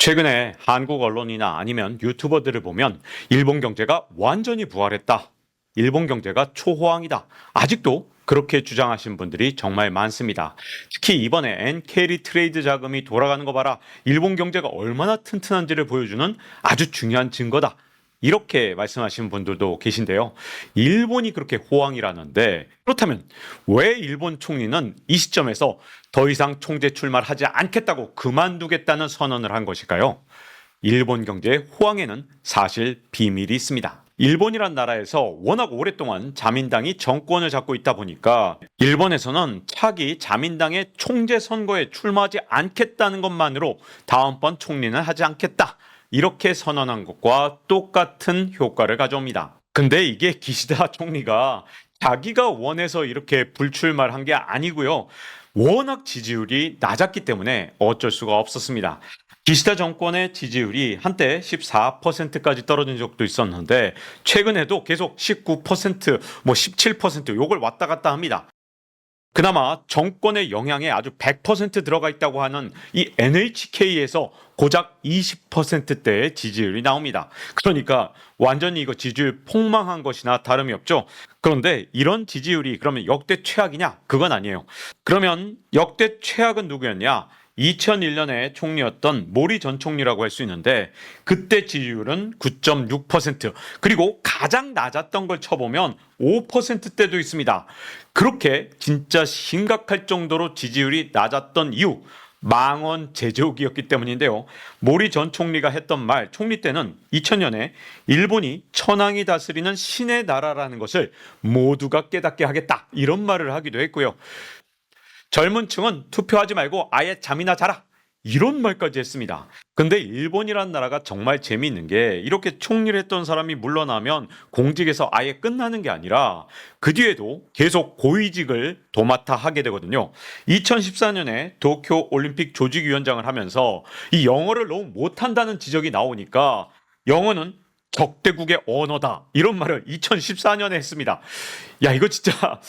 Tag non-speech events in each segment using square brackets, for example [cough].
최근에 한국 언론이나 아니면 유튜버들을 보면 일본 경제가 완전히 부활했다. 일본 경제가 초호황이다. 아직도 그렇게 주장하시는 분들이 정말 많습니다. 특히 이번에 엔캐리 트레이드 자금이 돌아가는 거 봐라. 일본 경제가 얼마나 튼튼한지를 보여주는 아주 중요한 증거다. 이렇게 말씀하시는 분들도 계신데요. 일본이 그렇게 호황이라는데 그렇다면 왜 일본 총리는 이 시점에서 더 이상 총재 출마를 하지 않겠다고 그만두겠다는 선언을 한 것일까요? 일본 경제의 호황에는 사실 비밀이 있습니다. 일본이란 나라에서 워낙 오랫동안 자민당이 정권을 잡고 있다 보니까 일본에서는 차기 자민당의 총재 선거에 출마하지 않겠다는 것만으로 다음번 총리는 하지 않겠다. 이렇게 선언한 것과 똑같은 효과를 가져옵니다. 근데 이게 기시다 총리가 자기가 원해서 이렇게 불출마를 한 게 아니고요. 워낙 지지율이 낮았기 때문에 어쩔 수가 없었습니다. 기시다 정권의 지지율이 한때 14%까지 떨어진 적도 있었는데 최근에도 계속 19%, 뭐 17% 요걸 왔다 갔다 합니다. 그나마 정권의 영향에 아주 100% 들어가 있다고 하는 이 NHK에서 고작 20%대의 지지율이 나옵니다. 그러니까 완전히 이거 지지율 폭망한 것이나 다름이 없죠. 그런데 이런 지지율이 그러면 역대 최악이냐? 그건 아니에요. 그러면 역대 최악은 누구였냐? 2001년에 총리였던 모리 전 총리라고 할 수 있는데 그때 지지율은 9.6% 그리고 가장 낮았던 걸 쳐보면 5%대도 있습니다. 그렇게 진짜 심각할 정도로 지지율이 낮았던 이유 망원 제조기였기 때문인데요. 모리 전 총리가 했던 말, 총리 때는 2000년에 일본이 천황이 다스리는 신의 나라라는 것을 모두가 깨닫게 하겠다. 이런 말을 하기도 했고요. 젊은 층은 투표하지 말고 아예 잠이나 자라. 이런 말까지 했습니다. 근데 일본이란 나라가 정말 재미있는 게 이렇게 총리를 했던 사람이 물러나면 공직에서 아예 끝나는 게 아니라 그 뒤에도 계속 고위직을 도맡아 하게 되거든요. 2014년에 도쿄 올림픽 조직위원장을 하면서 이 영어를 너무 못한다는 지적이 나오니까 영어는 적대국의 언어다. 이런 말을 2014년에 했습니다. 야, 이거 진짜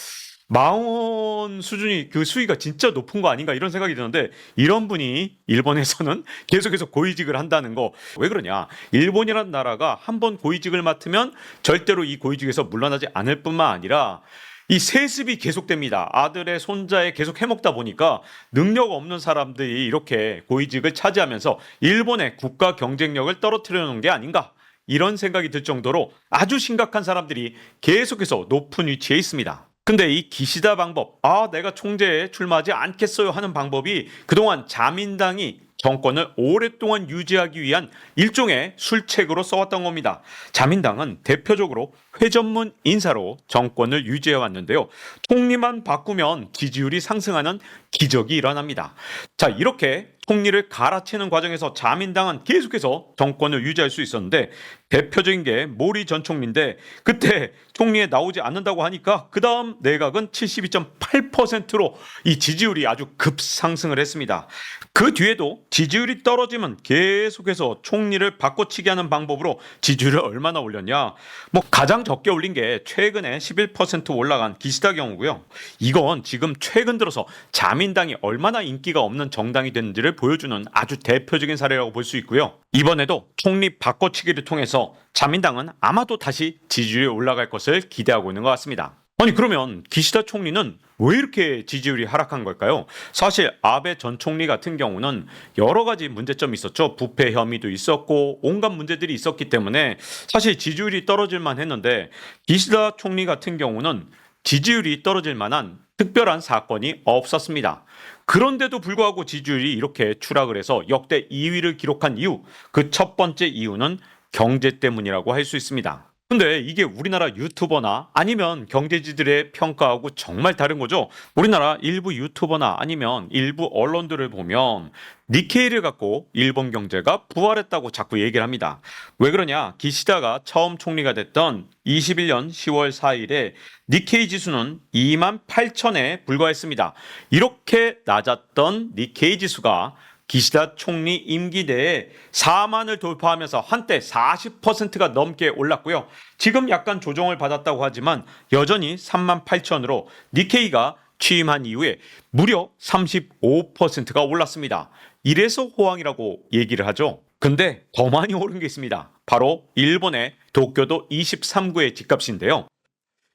망원 수준이 그 수위가 진짜 높은 거 아닌가 이런 생각이 드는데 이런 분이 일본에서는 [laughs] 계속해서 고위직을 한다는 거 왜 그러냐 일본이란 나라가 한번 고위직을 맡으면 절대로 이 고위직에서 물러나지 않을 뿐만 아니라 이 세습이 계속됩니다. 아들의 손자에 계속 해먹다 보니까 능력 없는 사람들이 이렇게 고위직을 차지하면서 일본의 국가 경쟁력을 떨어뜨려 놓은 게 아닌가 이런 생각이 들 정도로 아주 심각한 사람들이 계속해서 높은 위치에 있습니다. 근데 이 기시다 방법, 아, 내가 총재에 출마하지 않겠어요 하는 방법이 그동안 자민당이 정권을 오랫동안 유지하기 위한 일종의 술책으로 써왔던 겁니다. 자민당은 대표적으로 회전문 인사로 정권을 유지해 왔는데요. 총리만 바꾸면 지지율이 상승하는 기적이 일어납니다. 자, 이렇게 총리를 갈아치는 과정에서 자민당은 계속해서 정권을 유지할 수 있었는데 대표적인 게 모리 전 총리인데 그때 총리에 나오지 않는다고 하니까 그 다음 내각은 72.8%로 이 지지율이 아주 급상승을 했습니다. 그 뒤에도 지지율이 떨어지면 계속해서 총리를 바꿔치기 하는 방법으로 지지율을 얼마나 올렸냐? 뭐 가장 적게 올린 게 최근에 11% 올라간 기시다 경우고요. 이건 지금 최근 들어서 자민당이 얼마나 인기가 없는 정당이 됐는지를 보여주는 아주 대표적인 사례라고 볼 수 있고요. 이번에도 총리 바꿔치기를 통해서 자민당은 아마도 다시 지지율이 올라갈 것을 기대하고 있는 것 같습니다. 아니 그러면 기시다 총리는 왜 이렇게 지지율이 하락한 걸까요? 사실 아베 전 총리 같은 경우는 여러 가지 문제점이 있었죠. 부패 혐의도 있었고 온갖 문제들이 있었기 때문에 사실 지지율이 떨어질 만 했는데 기시다 총리 같은 경우는 지지율이 떨어질 만한 특별한 사건이 없었습니다. 그런데도 불구하고 지지율이 이렇게 추락을 해서 역대 2위를 기록한 이유, 그 첫 번째 이유는 경제 때문이라고 할 수 있습니다. 근데 이게 우리나라 유튜버나 아니면 경제지들의 평가하고 정말 다른 거죠. 우리나라 일부 유튜버나 아니면 일부 언론들을 보면 니케이를 갖고 일본 경제가 부활했다고 자꾸 얘기를 합니다. 왜 그러냐? 기시다가 처음 총리가 됐던 21년 10월 4일에 니케이 지수는 2만 8천에 불과했습니다. 이렇게 낮았던 니케이 지수가 기시다 총리 임기 내에 4만을 돌파하면서 한때 40%가 넘게 올랐고요. 지금 약간 조정을 받았다고 하지만 여전히 3만 8천으로 니케이가 취임한 이후에 무려 35%가 올랐습니다. 이래서 호황이라고 얘기를 하죠. 근데 더 많이 오른 게 있습니다. 바로 일본의 도쿄도 23구의 집값인데요.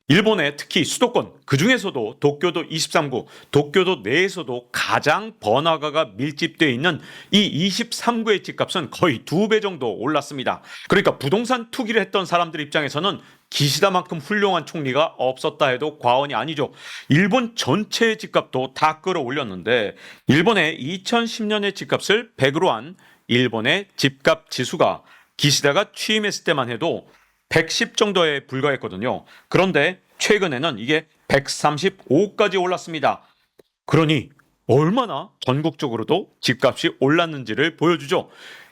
일본의 특히 수도권 그 중에서도 도쿄도 23구, 도쿄도 내에서도 가장 번화가가 밀집되어 있는 이 23구의 집값은 거의 두 배 정도 올랐습니다. 그러니까 부동산 투기를 했던 사람들 입장에서는 기시다만큼 훌륭한 총리가 없었다 해도 과언이 아니죠. 일본 전체의 집값도 다 끌어올렸는데 일본의 2010년의 집값을 100으로 한 일본의 집값 지수가 기시다가 취임했을 때만 해도 110 정도에 불과했거든요. 그런데 최근에는 이게 135까지 올랐습니다. 그러니 얼마나 전국적으로도 집값이 올랐는지를 보여주죠.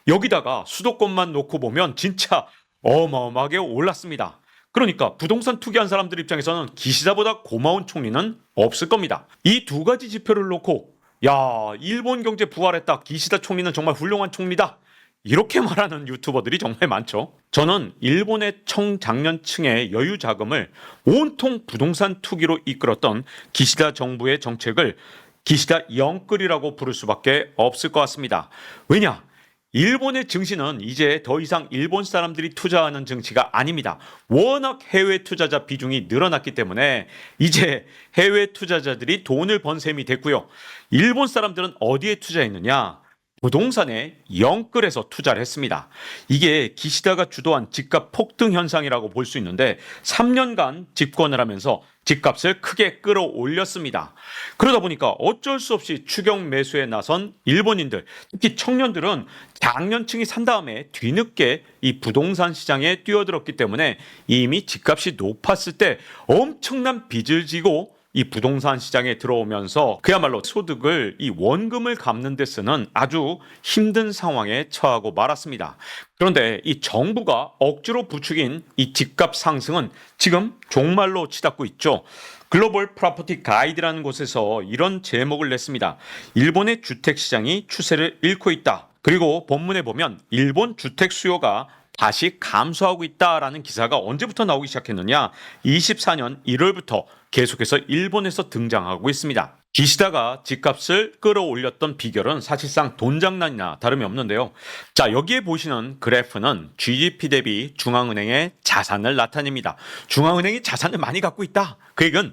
여기다가 수도권만 놓고 보면 진짜 어마어마하게 올랐습니다. 그러니까 부동산 투기한 사람들 입장에서는 기시다보다 고마운 총리는 없을 겁니다. 이 두 가지 지표를 놓고 야 일본 경제 부활했다. 기시다 총리는 정말 훌륭한 총리다. 이렇게 말하는 유튜버들이 정말 많죠. 저는 일본의 청장년층의 여유 자금을 온통 부동산 투기로 이끌었던 기시다 정부의 정책을 기시다 영끌이라고 부를 수밖에 없을 것 같습니다. 왜냐? 일본의 증시는 이제 더 이상 일본 사람들이 투자하는 증시가 아닙니다. 워낙 해외 투자자 비중이 늘어났기 때문에 이제 해외 투자자들이 돈을 번 셈이 됐고요. 일본 사람들은 어디에 투자했느냐? 부동산에 영끌에서 투자를 했습니다. 이게 기시다가 주도한 집값 폭등 현상이라고 볼 수 있는데 3년간 집권을 하면서 집값을 크게 끌어올렸습니다. 그러다 보니까 어쩔 수 없이 추경 매수에 나선 일본인들, 특히 청년들은 장년층이 산 다음에 뒤늦게 이 부동산 시장에 뛰어들었기 때문에 이미 집값이 높았을 때 엄청난 빚을 지고 이 부동산 시장에 들어오면서 그야말로 소득을 이 원금을 갚는 데 쓰는 아주 힘든 상황에 처하고 말았습니다. 그런데 이 정부가 억지로 부추긴 이 집값 상승은 지금 종말로 치닫고 있죠. 글로벌 프로퍼티 가이드라는 곳에서 이런 제목을 냈습니다. 일본의 주택 시장이 추세를 잃고 있다. 그리고 본문에 보면 일본 주택 수요가 다시 감소하고 있다라는 기사가 언제부터 나오기 시작했느냐? 24년 1월부터 계속해서 일본에서 등장하고 있습니다. 기시다가 집값을 끌어올렸던 비결은 사실상 돈 장난이나 다름이 없는데요. 자, 여기에 보시는 그래프는 GDP 대비 중앙은행의 자산을 나타냅니다. 중앙은행이 자산을 많이 갖고 있다. 그 얘기는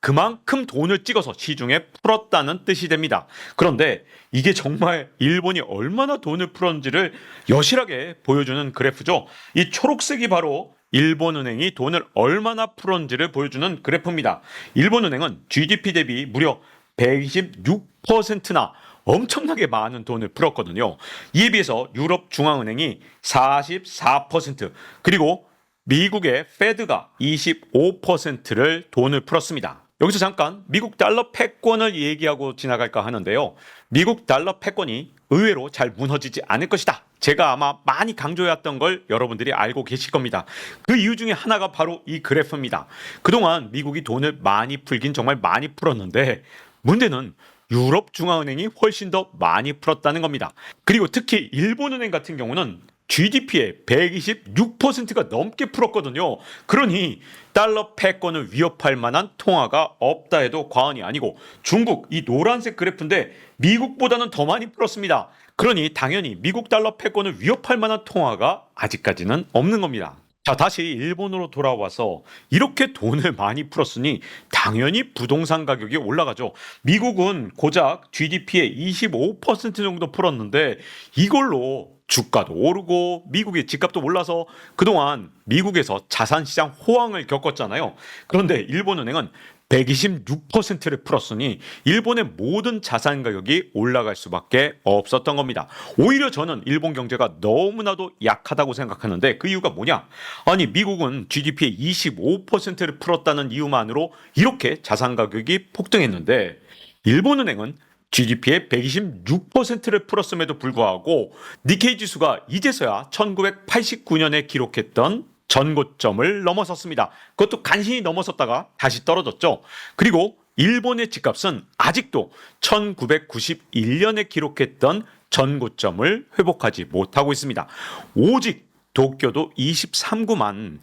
그만큼 돈을 찍어서 시중에 풀었다는 뜻이 됩니다. 그런데 이게 정말 일본이 얼마나 돈을 풀었는지를 여실하게 보여주는 그래프죠. 이 초록색이 바로 일본은행이 돈을 얼마나 풀었는지를 보여주는 그래프입니다. 일본은행은 GDP 대비 무려 126%나 엄청나게 많은 돈을 풀었거든요. 이에 비해서 유럽 중앙은행이 44% 그리고 미국의 페드가 25%를 돈을 풀었습니다. 여기서 잠깐 미국 달러 패권을 얘기하고 지나갈까 하는데요. 미국 달러 패권이 의외로 잘 무너지지 않을 것이다. 제가 아마 많이 강조해왔던 걸 여러분들이 알고 계실 겁니다. 그 이유 중에 하나가 바로 이 그래프입니다. 그동안 미국이 돈을 많이 풀긴 정말 많이 풀었는데 문제는 유럽 중앙은행이 훨씬 더 많이 풀었다는 겁니다. 그리고 특히 일본은행 같은 경우는 GDP의 126%가 넘게 풀었거든요. 그러니 달러 패권을 위협할 만한 통화가 없다 해도 과언이 아니고 중국 이 노란색 그래프인데 미국보다는 더 많이 풀었습니다. 그러니 당연히 미국 달러 패권을 위협할 만한 통화가 아직까지는 없는 겁니다. 자, 다시 일본으로 돌아와서 이렇게 돈을 많이 풀었으니 당연히 부동산 가격이 올라가죠. 미국은 고작 GDP의 25% 정도 풀었는데 이걸로 주가도 오르고 미국의 집값도 올라서 그동안 미국에서 자산 시장 호황을 겪었잖아요. 그런데 일본은행은 126%를 풀었으니 일본의 모든 자산 가격이 올라갈 수밖에 없었던 겁니다. 오히려 저는 일본 경제가 너무나도 약하다고 생각하는데 그 이유가 뭐냐? 아니 미국은 GDP의 25%를 풀었다는 이유만으로 이렇게 자산 가격이 폭등했는데 일본은행은 GDP의 126%를 풀었음에도 불구하고 니케이 지수가 이제서야 1989년에 기록했던 전고점을 넘어섰습니다. 그것도 간신히 넘어섰다가 다시 떨어졌죠. 그리고 일본의 집값은 아직도 1991년에 기록했던 전고점을 회복하지 못하고 있습니다. 오직 도쿄도 23구만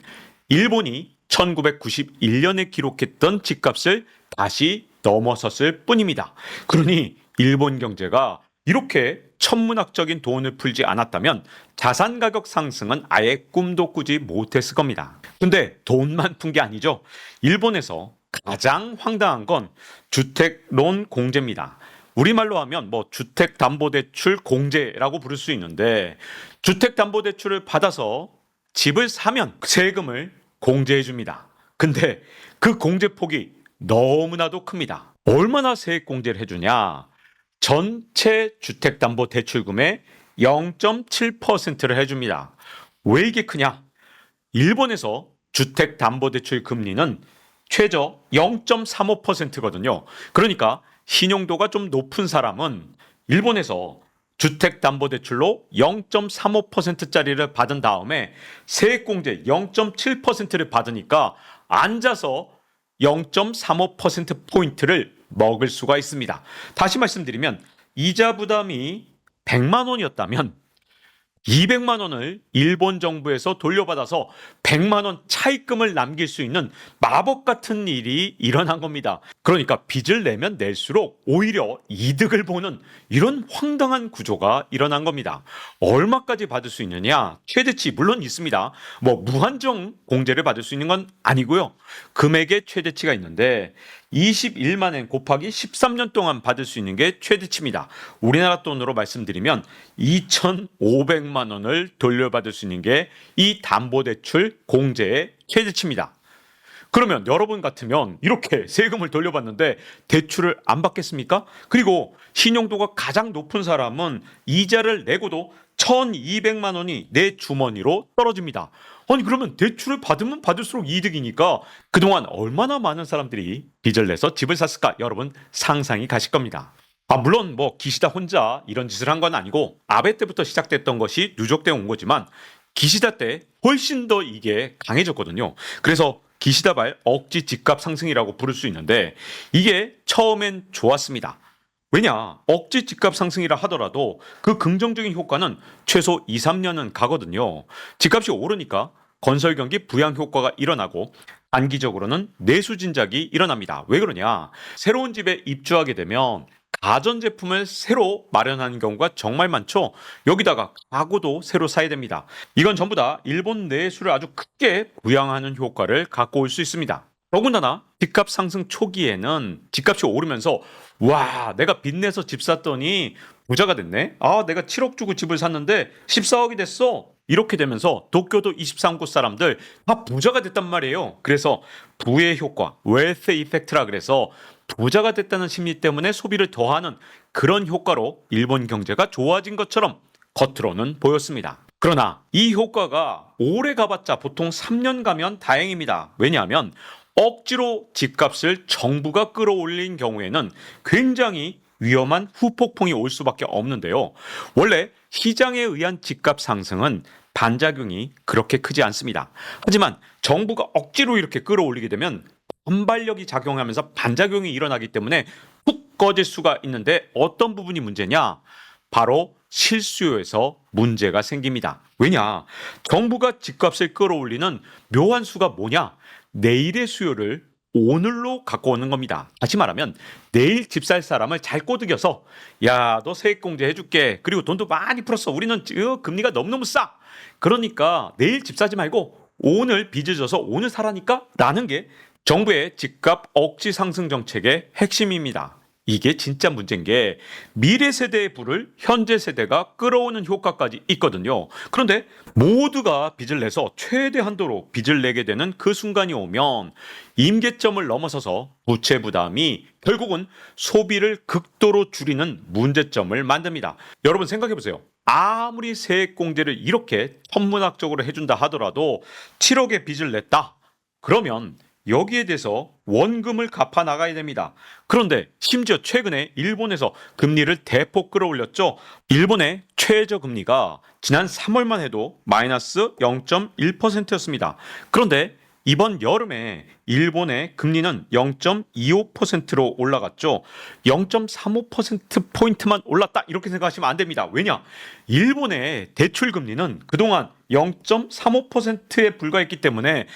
일본이 1991년에 기록했던 집값을 다시 넘어섰을 뿐입니다. 그러니 일본 경제가 이렇게 천문학적인 돈을 풀지 않았다면 자산 가격 상승은 아예 꿈도 꾸지 못했을 겁니다. 근데 돈만 푼 게 아니죠. 일본에서 가장 황당한 건 주택론 공제입니다. 우리말로 하면 뭐 주택담보대출 공제라고 부를 수 있는데 주택담보대출을 받아서 집을 사면 세금을 공제해 줍니다. 근데 그 공제 폭이 너무나도 큽니다. 얼마나 세액 공제를 해주냐? 전체 주택담보대출금의 0.7%를 해줍니다. 왜 이게 크냐? 일본에서 주택담보대출 금리는 최저 0.35%거든요. 그러니까 신용도가 좀 높은 사람은 일본에서 주택담보대출로 0.35%짜리를 받은 다음에 세액공제 0.7%를 받으니까 앉아서 0.35%포인트를 먹을 수가 있습니다. 다시 말씀드리면 이자 부담이 100만 원이었다면 200만 원을 일본 정부에서 돌려받아서 100만 원 차입금을 남길 수 있는 마법 같은 일이 일어난 겁니다. 그러니까 빚을 내면 낼수록 오히려 이득을 보는 이런 황당한 구조가 일어난 겁니다. 얼마까지 받을 수 있느냐? 최대치 물론 있습니다. 뭐 무한정 공제를 받을 수 있는 건 아니고요. 금액의 최대치가 있는데 21만 엔 곱하기 13년 동안 받을 수 있는 게 최대치입니다. 우리나라 돈으로 말씀드리면 2,500만 원을 돌려받을 수 있는 게 이 담보대출 공제의 최대치입니다. 그러면 여러분 같으면 이렇게 세금을 돌려받는데 대출을 안 받겠습니까? 그리고 신용도가 가장 높은 사람은 이자를 내고도 1200만 원이 내 주머니로 떨어집니다. 아니 그러면 대출을 받으면 받을수록 이득이니까 그동안 얼마나 많은 사람들이 빚을 내서 집을 샀을까 여러분 상상이 가실 겁니다. 아 물론 뭐 기시다 혼자 이런 짓을 한 건 아니고 아베 때부터 시작됐던 것이 누적되어 온 거지만 기시다 때 훨씬 더 이게 강해졌거든요. 그래서 기시다발 억지 집값 상승이라고 부를 수 있는데 이게 처음엔 좋았습니다. 왜냐? 억지 집값 상승이라 하더라도 그 긍정적인 효과는 최소 2, 3년은 가거든요. 집값이 오르니까 건설 경기 부양 효과가 일어나고 단기적으로는 내수 진작이 일어납니다. 왜 그러냐? 새로운 집에 입주하게 되면 가전 제품을 새로 마련하는 경우가 정말 많죠. 여기다가 가구도 새로 사야 됩니다. 이건 전부 다 일본 내수를 아주 크게 부양하는 효과를 갖고 올 수 있습니다. 더군다나 집값 상승 초기에는 집값이 오르면서 와 내가 빚내서 집 샀더니 부자가 됐네. 아 내가 7억 주고 집을 샀는데 14억이 됐어. 이렇게 되면서 도쿄도 23구 사람들 다 부자가 됐단 말이에요. 그래서 부의 효과, 웰스 이펙트라 그래서 부자가 됐다는 심리 때문에 소비를 더하는 그런 효과로 일본 경제가 좋아진 것처럼 겉으로는 보였습니다. 그러나 이 효과가 오래 가봤자 보통 3년 가면 다행입니다. 왜냐하면 억지로 집값을 정부가 끌어올린 경우에는 굉장히 위험한 후폭풍이 올 수밖에 없는데요. 원래 시장에 의한 집값 상승은 반작용이 그렇게 크지 않습니다. 하지만 정부가 억지로 이렇게 끌어올리게 되면 반발력이 작용하면서 반작용이 일어나기 때문에 훅 꺼질 수가 있는데 어떤 부분이 문제냐? 바로 실수요에서 문제가 생깁니다. 왜냐? 정부가 집값을 끌어올리는 묘한 수가 뭐냐? 내일의 수요를 오늘로 갖고 오는 겁니다. 다시 말하면 내일 집 살 사람을 잘 꼬드겨서 야 너 세액공제 해줄게 그리고 돈도 많이 풀었어 우리는 어, 금리가 너무너무 싸 그러니까 내일 집 사지 말고 오늘 빚을 져서 오늘 사라니까 라는 게 정부의 집값 억지 상승 정책의 핵심입니다. 이게 진짜 문제인 게 미래 세대의 부를 현재 세대가 끌어오는 효과까지 있거든요. 그런데 모두가 빚을 내서 최대 한도로 빚을 내게 되는 그 순간이 오면 임계점을 넘어서서 부채 부담이 결국은 소비를 극도로 줄이는 문제점을 만듭니다. 여러분 생각해 보세요. 아무리 세액 공제를 이렇게 천문학적으로 해준다 하더라도 7억의 빚을 냈다. 그러면 여기에 대해서 원금을 갚아 나가야 됩니다. 그런데 심지어 최근에 일본에서 금리를 대폭 끌어올렸죠. 일본의 최저 금리가 지난 3월만 해도 마이너스 0.1%였습니다. 그런데 이번 여름에 일본의 금리는 0.25%로 올라갔죠. 0.35% 포인트만 올랐다 이렇게 생각하시면 안 됩니다. 왜냐? 일본의 대출 금리는 그동안 0.35%에 불과했기 때문에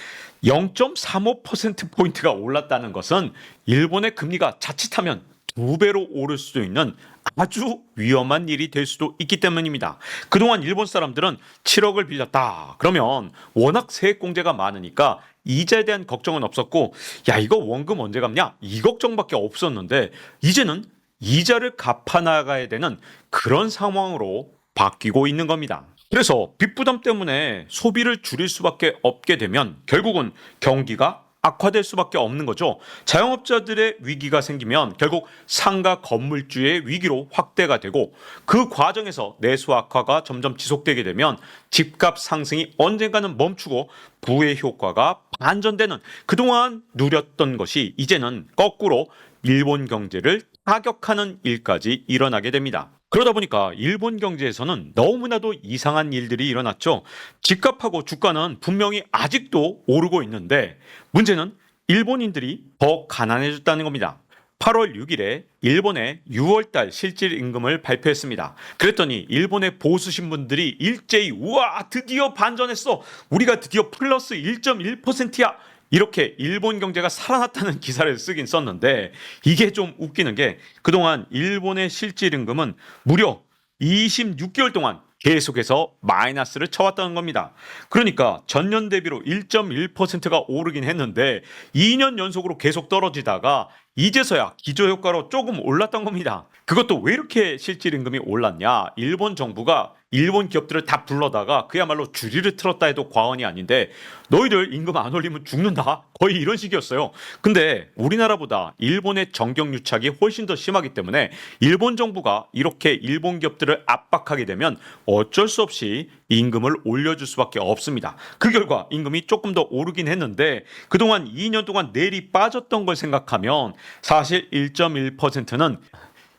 0.35% 포인트가 올랐다는 것은 일본의 금리가 자칫하면 두 배로 오를 수도 있는 아주 위험한 일이 될 수도 있기 때문입니다. 그동안 일본 사람들은 7억을 빌렸다. 그러면 워낙 세액 공제가 많으니까 이자에 대한 걱정은 없었고 야 이거 원금 언제 갚냐 이 걱정밖에 없었는데 이제는 이자를 갚아 나가야 되는 그런 상황으로 바뀌고 있는 겁니다. 그래서 빚 부담 때문에 소비를 줄일 수밖에 없게 되면 결국은 경기가 악화될 수밖에 없는 거죠. 자영업자들의 위기가 생기면 결국 상가 건물주의 위기로 확대가 되고 그 과정에서 내수 악화가 점점 지속되게 되면 집값 상승이 언젠가는 멈추고 부의 효과가 반전되는 그동안 누렸던 것이 이제는 거꾸로 일본 경제를 타격하는 일까지 일어나게 됩니다. 그러다 보니까 일본 경제에서는 너무나도 이상한 일들이 일어났죠. 집값하고 주가는 분명히 아직도 오르고 있는데 문제는 일본인들이 더 가난해졌다는 겁니다. 8월 6일에 일본의 6월달 실질 임금을 발표했습니다. 그랬더니 일본의 보수 신문들이 일제히 우와 드디어 반전했어. 우리가 드디어 플러스 1.1%야. 이렇게 일본 경제가 살아났다는 기사를 쓰긴 썼는데 이게 좀 웃기는 게 그동안 일본의 실질 임금은 무려 26개월 동안 계속해서 마이너스를 쳐왔다는 겁니다. 그러니까 전년 대비로 1.1%가 오르긴 했는데 2년 연속으로 계속 떨어지다가 이제서야 기저효과로 조금 올랐던 겁니다. 그것도 왜 이렇게 실질 임금이 올랐냐? 일본 정부가 일본 기업들을 다 불러다가 그야말로 주리를 틀었다 해도 과언이 아닌데 너희들 임금 안 올리면 죽는다 거의 이런 식이었어요. 근데 우리나라보다 일본의 정경유착이 훨씬 더 심하기 때문에 일본 정부가 이렇게 일본 기업들을 압박하게 되면 어쩔 수 없이 임금을 올려줄 수밖에 없습니다. 그 결과 임금이 조금 더 오르긴 했는데 그동안 2년 동안 내리 빠졌던 걸 생각하면 사실 1.1%는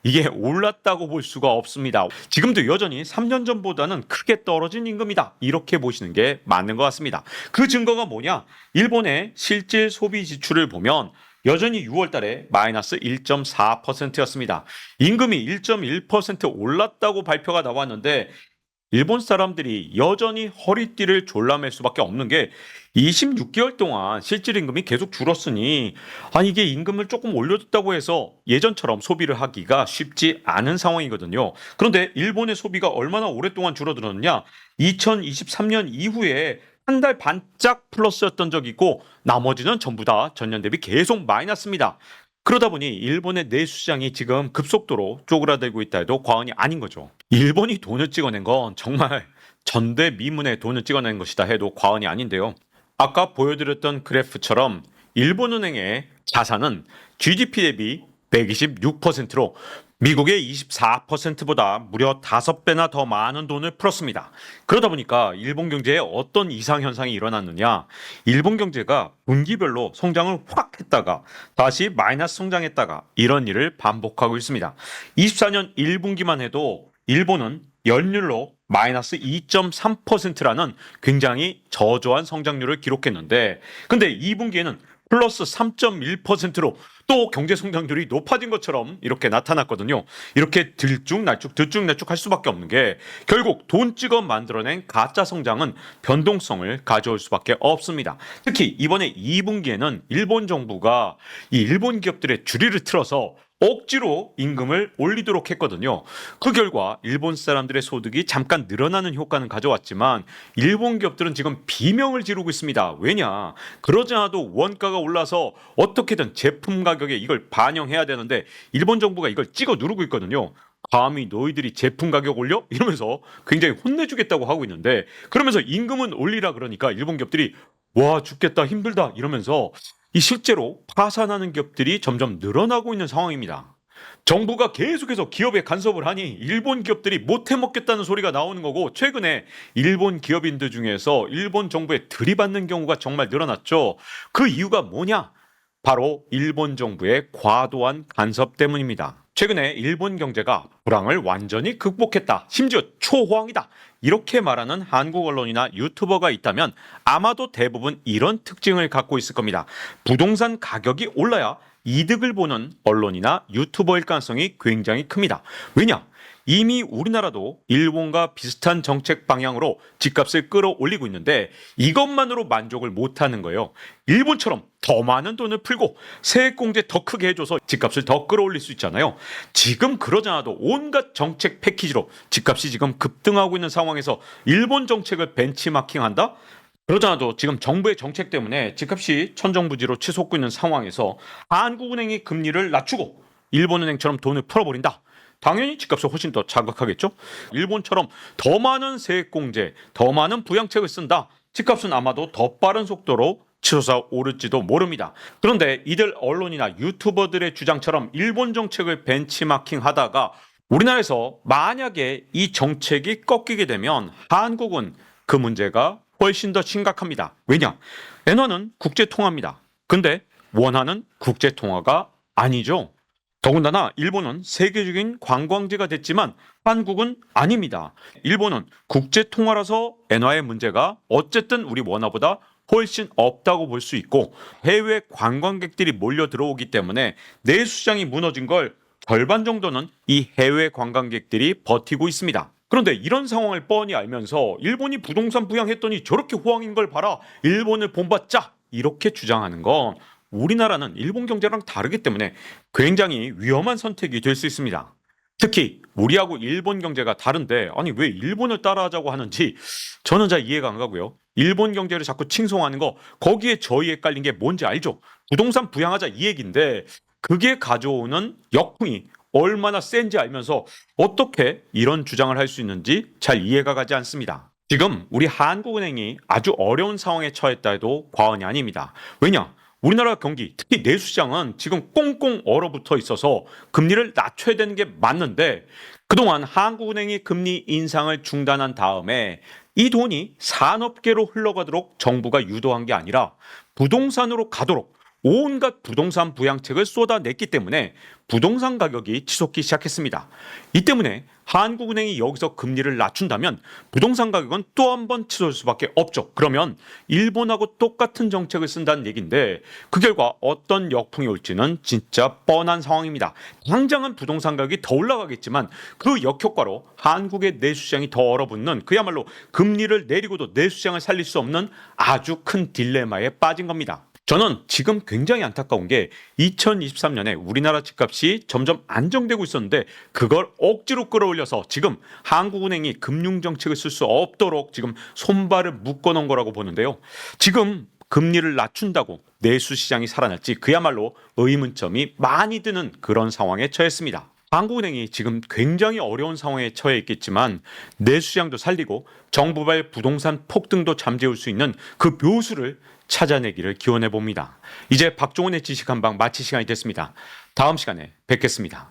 이게 올랐다고 볼 수가 없습니다. 지금도 여전히 3년 전보다는 크게 떨어진 임금이다. 이렇게 보시는 게 맞는 것 같습니다. 그 증거가 뭐냐? 일본의 실질 소비 지출을 보면 여전히 6월 달에 마이너스 1.4%였습니다. 임금이 1.1% 올랐다고 발표가 나왔는데 일본 사람들이 여전히 허리띠를 졸라맬 수밖에 없는 게 26개월 동안 실질 임금이 계속 줄었으니 아 이게 임금을 조금 올려줬다고 해서 예전처럼 소비를 하기가 쉽지 않은 상황이거든요. 그런데 일본의 소비가 얼마나 오랫동안 줄어들었느냐? 2023년 이후에 한 달 반짝 플러스였던 적이 있고 나머지는 전부 다 전년 대비 계속 마이너스입니다. 그러다 보니 일본의 내수시장이 지금 급속도로 쪼그라들고 있다 해도 과언이 아닌 거죠. 일본이 돈을 찍어낸 건 정말 전대미문의 돈을 찍어낸 것이다 해도 과언이 아닌데요. 아까 보여드렸던 그래프처럼 일본은행의 자산은 GDP 대비 126%로 미국의 24%보다 무려 5배나 더 많은 돈을 풀었습니다. 그러다 보니까 일본 경제에 어떤 이상 현상이 일어났느냐? 일본 경제가 분기별로 성장을 확 했다가 다시 마이너스 성장했다가 이런 일을 반복하고 있습니다. 24년 1분기만 해도 일본은 연율로 마이너스 2.3%라는 굉장히 저조한 성장률을 기록했는데 근데 2분기에는 플러스 3.1%로 또 경제 성장률이 높아진 것처럼 이렇게 나타났거든요. 이렇게 들쭉날쭉 들쭉날쭉 할 수밖에 없는 게 결국 돈 찍어 만들어낸 가짜 성장은 변동성을 가져올 수밖에 없습니다. 특히 이번에 2분기에는 일본 정부가 이 일본 기업들의 주리를 틀어서 억지로 임금을 올리도록 했거든요. 그 결과 일본 사람들의 소득이 잠깐 늘어나는 효과는 가져왔지만 일본 기업들은 지금 비명을 지르고 있습니다. 왜냐? 그러지 않아도 원가가 올라서 어떻게든 제품 가격에 이걸 반영해야 되는데 일본 정부가 이걸 찍어 누르고 있거든요. 감히 너희들이 제품 가격 올려? 이러면서 굉장히 혼내주겠다고 하고 있는데 그러면서 임금은 올리라 그러니까 일본 기업들이 와 죽겠다 힘들다 이러면서 이 실제로 파산하는 기업들이 점점 늘어나고 있는 상황입니다. 정부가 계속해서 기업에 간섭을 하니 일본 기업들이 못 해 먹겠다는 소리가 나오는 거고 최근에 일본 기업인들 중에서 일본 정부에 들이받는 경우가 정말 늘어났죠. 그 이유가 뭐냐? 바로 일본 정부의 과도한 간섭 때문입니다. 최근에 일본 경제가 불황을 완전히 극복했다. 심지어 초호황이다. 이렇게 말하는 한국 언론이나 유튜버가 있다면 아마도 대부분 이런 특징을 갖고 있을 겁니다. 부동산 가격이 올라야 이득을 보는 언론이나 유튜버일 가능성이 굉장히 큽니다. 왜냐? 이미 우리나라도 일본과 비슷한 정책 방향으로 집값을 끌어올리고 있는데 이것만으로 만족을 못하는 거예요. 일본처럼 더 많은 돈을 풀고 세액공제 더 크게 해줘서 집값을 더 끌어올릴 수 있잖아요. 지금 그러지 않아도 온갖 정책 패키지로 집값이 지금 급등하고 있는 상황에서 일본 정책을 벤치마킹한다? 그러잖아도 지금 정부의 정책 때문에 집값이 천정부지로 치솟고 있는 상황에서 한국은행이 금리를 낮추고 일본은행처럼 돈을 풀어버린다. 당연히 집값을 훨씬 더 자극하겠죠. 일본처럼 더 많은 세액공제, 더 많은 부양책을 쓴다. 집값은 아마도 더 빠른 속도로 치솟아 오를지도 모릅니다. 그런데 이들 언론이나 유튜버들의 주장처럼 일본 정책을 벤치마킹 하다가 우리나라에서 만약에 이 정책이 꺾이게 되면 한국은 그 문제가 훨씬 더 심각합니다. 왜냐? 엔화는 국제 통화입니다. 근데 원화는 국제 통화가 아니죠. 더군다나 일본은 세계적인 관광지가 됐지만 한국은 아닙니다. 일본은 국제 통화라서 엔화의 문제가 어쨌든 우리 원화보다 훨씬 없다고 볼 수 있고 해외 관광객들이 몰려 들어오기 때문에 내수시장이 무너진 걸 절반 정도는 이 해외 관광객들이 버티고 있습니다. 그런데 이런 상황을 뻔히 알면서 일본이 부동산 부양했더니 저렇게 호황인 걸 봐라. 일본을 본받자. 이렇게 주장하는 건 우리나라는 일본 경제랑 다르기 때문에 굉장히 위험한 선택이 될 수 있습니다. 특히 우리하고 일본 경제가 다른데 아니 왜 일본을 따라하자고 하는지 저는 잘 이해가 안 가고요. 일본 경제를 자꾸 칭송하는 거 거기에 저희에 깔린 게 뭔지 알죠? 부동산 부양하자 이 얘기인데 그게 가져오는 역풍이 얼마나 센지 알면서 어떻게 이런 주장을 할 수 있는지 잘 이해가 가지 않습니다. 지금 우리 한국은행이 아주 어려운 상황에 처했다 해도 과언이 아닙니다. 왜냐? 우리나라 경기, 특히 내수시장은 지금 꽁꽁 얼어붙어 있어서 금리를 낮춰야 되는 게 맞는데 그동안 한국은행이 금리 인상을 중단한 다음에 이 돈이 산업계로 흘러가도록 정부가 유도한 게 아니라 부동산으로 가도록 온갖 부동산 부양책을 쏟아냈기 때문에 부동산 가격이 치솟기 시작했습니다. 이 때문에 한국은행이 여기서 금리를 낮춘다면 부동산 가격은 또 한 번 치솟을 수밖에 없죠. 그러면 일본하고 똑같은 정책을 쓴다는 얘기인데 그 결과 어떤 역풍이 올지는 진짜 뻔한 상황입니다. 당장은 부동산 가격이 더 올라가겠지만 그 역효과로 한국의 내수시장이 더 얼어붙는 그야말로 금리를 내리고도 내수시장을 살릴 수 없는 아주 큰 딜레마에 빠진 겁니다. 저는 지금 굉장히 안타까운 게 2023년에 우리나라 집값이 점점 안정되고 있었는데 그걸 억지로 끌어올려서 지금 한국은행이 금융정책을 쓸 수 없도록 지금 손발을 묶어 놓은 거라고 보는데요. 지금 금리를 낮춘다고 내수 시장이 살아날지 그야말로 의문점이 많이 드는 그런 상황에 처했습니다. 한국은행이 지금 굉장히 어려운 상황에 처해 있겠지만 내수시장도 살리고 정부발 부동산 폭등도 잠재울 수 있는 그 묘수를 찾아내기를 기원해 봅니다. 이제 박종원의 지식 한방 마칠 시간이 됐습니다. 다음 시간에 뵙겠습니다.